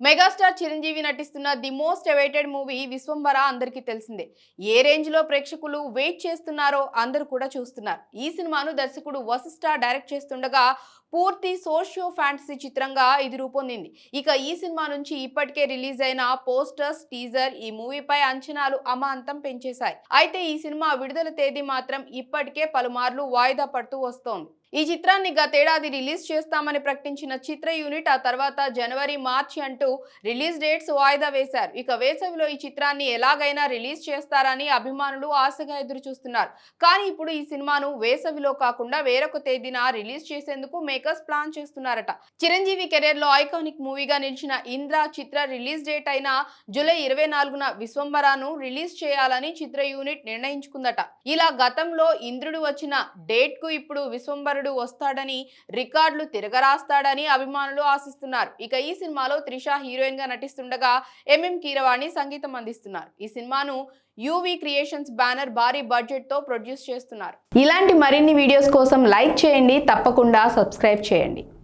Megastar Chiranjeevi నటిస్తున్న the most awaited movie Vishwambhara అందరికీ తెలిసిందే. ఏ రేంజ్లో ప్రేక్షకులు వెయిట్ చేస్తున్నారో అందరూ కూడా చూస్తున్నారు. ఈ సినిమాను దర్శకుడు వశిష్ఠ డైరెక్ట్ చేస్తుండగా పూర్తి సోషియో ఫ్యాంటసీ చిత్రంగా ఇది రూపొందింది. ఇక ఈ సినిమా నుంచి ఇప్పటికే రిలీజ్ అయిన పోస్టర్స్ టీజర్ ఈ మూవీపై అంచనాలు అమాంతం పెంచేశాయి. అయితే ఈ సినిమా విడుదల తేదీ మాత్రం ఇప్పటికే పలుమార్లు వాయిదా పడుతూ వస్తోంది. ఈ చిత్రాన్ని గతేడాది రిలీజ్ చేస్తామని ప్రకటించిన చిత్ర యూనిట్ ఆ తర్వాత జనవరి మార్చి అంటూ రిలీజ్ డేట్స్ వాయిదా వేశారు. ఇక వేసవిలో ఈ చిత్రాన్ని ఎలాగైనా రిలీజ్ చేస్తారని అభిమానులు ఆశగా ఎదురు చూస్తున్నారు కానీ ఇప్పుడు ఈ సినిమాను వేసవిలో కాకుండా వేరొక తేదీన రిలీజ్ చేసేందుకు మేకర్స్ ప్లాన్ చేస్తున్నారట. చిరంజీవి కెరీర్లో ఐకానిక్ మూవీగా నిలిచిన ఇంద్ర చిత్ర రిలీజ్ డేట్ అయిన జూలై ఇరవై నాలుగున విశ్వంబరాను రిలీజ్ చేయాలని చిత్ర యూనిట్ నిర్ణయించుకుందట. ఇలా గతంలో ఇంద్రుడు వచ్చిన డేట్కు ఇప్పుడు కుమారుడు వస్తాడని రికార్డులు తిరగరాస్తాడని అభిమానులు ఆశిస్తున్నారు. ఇక ఈ సినిమాలో త్రిష హీరోయిన్గా నటిస్తుండగా ఎంఎం కీరవాణి సంగీతం అందిస్తున్నారు. ఈ సినిమాను యూవీ క్రియేషన్స్ బ్యానర్ భారీ బడ్జెట్తో ప్రొడ్యూస్ చేస్తున్నారు. ఇలాంటి మరిన్ని వీడియోస్ కోసం లైక్ చేయండి తప్పకుండా సబ్స్క్రైబ్ చేయండి.